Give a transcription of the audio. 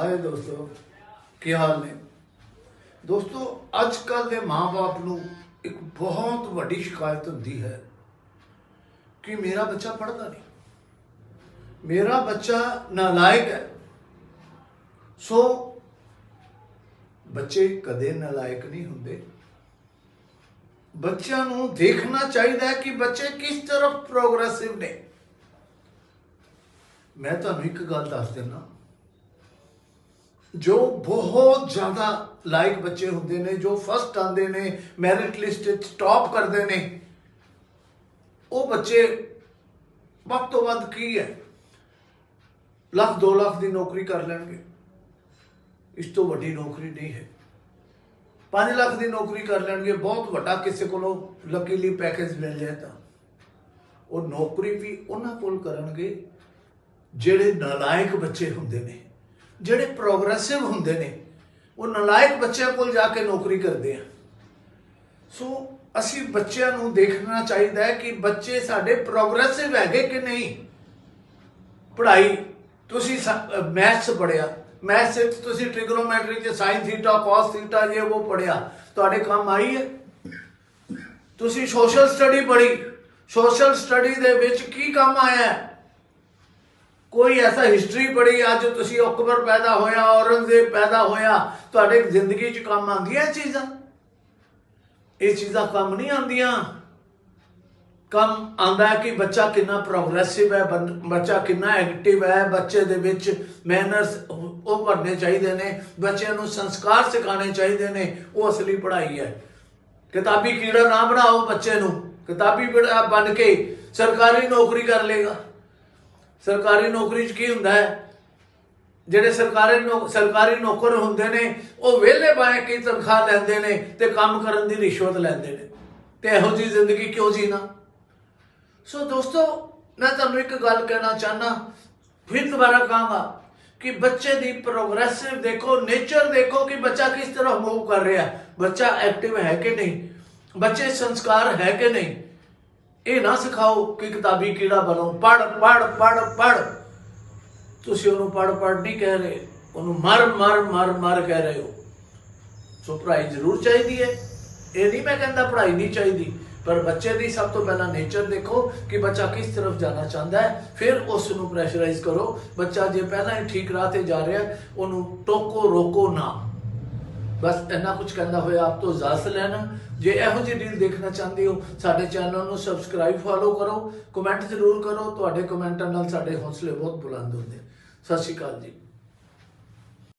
ਹਾਏ ਦੋਸਤੋ, ਕੀ ਹਾਲ ਨੇ? ਦੋਸਤੋ ਅੱਜ ਕੱਲ ਦੇ ਮਾਪੇ ਨੂੰ ਇੱਕ ਬਹੁਤ ਵੱਡੀ ਸ਼ਿਕਾਇਤ ਹੁੰਦੀ ਹੈ ਕਿ ਮੇਰਾ ਬੱਚਾ ਪੜ੍ਹਦਾ ਨਹੀਂ। ਮੇਰਾ ਬੱਚਾ ਨਾਲਾਇਕ ਹੈ। ਸੋ, ਬੱਚੇ ਕਦੇ ਨਾਲਾਇਕ ਨਹੀਂ ਹੁੰਦੇ। ਬੱਚਿਆਂ ਨੂੰ ਦੇਖਣਾ ਚਾਹੀਦਾ ਹੈ ਕਿ ਬੱਚੇ ਕਿਸ ਤਰ੍ਹਾਂ ਪ੍ਰੋਗਰੈਸਿਵ ਨੇ। ਮੈਂ ਤੁਹਾਨੂੰ ਇੱਕ ਗੱਲ ਦੱਸ ਦਿੰਦਾ। ਜੋ ਬਹੁਤ ਜ਼ਿਆਦਾ ਲਾਇਕ ਬੱਚੇ ਹੁੰਦੇ ਨੇ, ਜੋ ਫਸਟ ਆਉਂਦੇ ਨੇ ਮੈਰਿਟ ਲਿਸਟ ਵਿੱਚ ਟੌਪ ਕਰਦੇ ਨੇ, ਉਹ ਬੱਚੇ ਵੱਧ ਤੋਂ ਵੱਧ ਕੀ ਹੈ? ਲੱਖ 2 ਲੱਖ ਦੀ ਨੌਕਰੀ ਕਰ ਲੈਣਗੇ। ਇਸ ਤੋਂ ਵੱਡੀ ਨੌਕਰੀ ਨਹੀਂ ਹੈ। 5 ਲੱਖ ਦੀ ਨੌਕਰੀ ਕਰ ਲੈਣਗੇ, ਬਹੁਤ ਵੱਡਾ ਕਿਸੇ ਕੋਲੋਂ ਲੱਕੀਲੀ ਪੈਕੇਜ ਮਿਲ ਜਾਏ ਤਾਂ। ਉਹ ਨੌਕਰੀ ਵੀ ਉਹਨਾਂ ਕੋਲ ਕਰਨਗੇ, ਜਿਹੜੇ ਨਲਾਇਕ ਬੱਚੇ ਹੁੰਦੇ ਨੇ। ਜਿਹੜੇ ਪ੍ਰੋਗਰੈਸਿਵ ਹੁੰਦੇ ਨੇ, ਉਹ ਨਲਾਇਕ ਬੱਚਿਆਂ ਕੋਲ ਜਾ ਕੇ ਨੌਕਰੀ ਕਰਦੇ ਆ। ਸੋ ਅਸੀਂ ਬੱਚਿਆਂ ਨੂੰ ਦੇਖਣਾ ਚਾਹੀਦਾ ਹੈ ਕਿ ਬੱਚੇ ਸਾਡੇ ਪ੍ਰੋਗਰੈਸਿਵ ਹੈਗੇ ਕਿ ਨਹੀਂ। ਪੜ੍ਹਾਈ, ਤੁਸੀਂ ਮੈਥਸ ਪੜਿਆ ਮੈਥਸ ਵਿੱਚ ਤੁਸੀਂ ਟ੍ਰਿਗਨੋਮੈਟਰੀ ਤੇ ਸਾਈਨ ਥੀਟਾ cos ਥੀਟਾ ਜੇ ਉਹ ਪੜਿਆ ਤੁਹਾਡੇ ਕੰਮ ਆਈ ਹੈ। ਤੁਸੀਂ ਸੋਸ਼ਲ ਸਟੱਡੀ ਪੜ੍ਹੀ ਸੋਸ਼ਲ ਸਟੱਡੀ ਦੇ ਵਿੱਚ ਕੀ ਕੰਮ ਆਇਆ ਕੋਈ ਐਸਾ ਹਿਸਟਰੀ ਪੜ੍ਹੀ ਅੱਜ ਤੁਸੀਂ ਅਕਬਰ ਪੈਦਾ ਹੋਇਆ, ਔਰੰਗਜ਼ੇਬ ਪੈਦਾ ਹੋਇਆ, ਤੁਹਾਡੇ ਜ਼ਿੰਦਗੀ 'ਚ ਕੰਮ ਆਉਂਦੀਆਂ ਇਹ ਚੀਜ਼ਾਂ? ਇਹ ਚੀਜ਼ਾਂ ਕੰਮ ਨਹੀਂ ਆਉਂਦੀਆਂ। ਕੰਮ ਆਉਂਦਾ ਹੈ ਕਿ ਬੱਚਾ ਕਿੰਨਾ ਪ੍ਰੋਗਰੈਸਿਵ ਹੈ, ਬੰ- ਬੱਚਾ ਕਿੰਨਾ ਐਕਟਿਵ ਹੈ, ਬੱਚੇ ਦੇ ਵਿੱਚ ਮੈਨਰਸ ਉਹ ਭਰਨੇ ਚਾਹੀਦੇ ਨੇ, ਬੱਚਿਆਂ ਨੂੰ ਸੰਸਕਾਰ ਸਿਖਾਉਣੇ ਚਾਹੀਦੇ ਨੇ, ਉਹ ਅਸਲੀ ਪੜ੍ਹਾਈ ਹੈ। ਕਿਤਾਬੀ ਕੀੜਾ ਨਾ ਬਣਾਓ ਬੱਚੇ ਨੂੰ। ਕਿਤਾਬੀ ਬਣਾ- ਬਣ ਕੇ ਸਰਕਾਰੀ ਨੌਕਰੀ ਕਰ ਲੇਗਾ ਸਰਕਾਰੀ ਨੌਕਰੀ 'ਚ ਕੀ ਹੁੰਦਾ ਹੈ? ਜਿਹੜੇ ਸਰਕਾਰੀ ਨੌ- ਸਰਕਾਰੀ ਨੌਕਰ ਹੁੰਦੇ ਨੇ, ਉਹ ਵਿਹਲੇ ਬਾਏ ਕੀ ਤਨਖਾਹ ਲੈਂਦੇ ਨੇ ਤੇ ਕੰਮ ਕਰਨ ਦੀ ਰਿਸ਼ਵਤ ਲੈਂਦੇ ਨੇ। ਤੇ ਇਹੋ ਜੀ ਜ਼ਿੰਦਗੀ ਕਿਉਂ ਜੀਣਾ? ਸੋ ਦੋਸਤੋ, ਮੈਂ ਤੁਹਾਨੂੰ ਇੱਕ ਗੱਲ ਕਹਿਣਾ ਚਾਹਨਾ ਫਿਰ ਦੁਬਾਰਾ ਕਹਾਂਗਾ ਕਿ ਬੱਚੇ ਦੀ ਪ੍ਰੋਗਰੈਸਿਵ ਦੇਖੋ, ਨੇਚਰ ਦੇਖੋ ਕਿ ਬੱਚਾ ਕਿਸ ਤਰ੍ਹਾਂ ਮੂਵ ਕਰ ਰਿਹਾ। ਬੱਚਾ ਐਕਟਿਵ ਹੈ ਕਿ ਨਹੀਂ? ਬੱਚੇ ਸੰਸਕਾਰ ਹੈ ਕਿ ਨਹੀਂ? ਇਹ ਨਾ ਸਿਖਾਓ ਕਿ ਕਿਤਾਬੀ ਕੀੜਾ ਬਣੋ। ਪੜ ਪੜ ਪੜ ਪੜ ਤੁਸੀਂ ਉਹਨੂੰ ਪੜ ਪੜ ਨਹੀਂ ਕਹਿ ਰਹੇ। ਉਹਨੂੰ ਮਰ ਮਰ ਮਰ ਮਰ ਕਹਿ ਰਹੇ ਹੋ। ਸੋ ਪੜ੍ਹਾਈ ਜ਼ਰੂਰ ਚਾਹੀਦੀ ਹੈ। ਇਹ ਨਹੀਂ ਮੈਂ ਕਹਿੰਦਾ ਪੜ੍ਹਾਈ ਨਹੀਂ ਚਾਹੀਦੀ। ਪਰ ਬੱਚੇ ਦੀ ਸਭ ਤੋਂ ਪਹਿਲਾਂ ਨੇਚਰ ਦੇਖੋ ਕਿ ਬੱਚਾ ਕਿਸ ਤਰਫ ਜਾਣਾ ਚਾਹੁੰਦਾ ਹੈ। ਫਿਰ ਉਸ ਨੂੰ ਪ੍ਰੈਸ਼ਰਾਈਜ਼ ਕਰੋ। ਬੱਚਾ ਜੇ ਪਹਿਲਾਂ ਹੀ ਠੀਕ ਰਾਹ ਤੇ ਜਾ ਰਿਹਾ ਉਹਨੂੰ ਟੋਕੋ ਰੋਕੋ ਨਾ। ਬਸ ਇੰਨਾ ਕੁਝ ਕਹਿੰਦਾ ਹੋਇਆ, ਆਪ ਤੋਂ ਇਜਾਜ਼ਤ ਲੈਣਾ। ਜੇ ਇਹੋ ਜਿਹੀ ਡੀਲ ਦੇਖਣਾ ਚਾਹੁੰਦੇ ਹੋ, ਸਾਡੇ ਚੈਨਲ ਨੂੰ ਸਬਸਕ੍ਰਾਈਬ ਫੋਲੋ ਕਰੋ ਕਮੈਂਟ ਜ਼ਰੂਰ ਕਰੋ, ਤੁਹਾਡੇ ਕਮੈਂਟਾਂ ਨਾਲ ਸਾਡੇ ਹੌਸਲੇ ਬਹੁਤ ਬੁਲੰਦ ਹੁੰਦੇ। ਸਤਿ ਸ਼੍ਰੀ ਅਕਾਲ ਜੀ।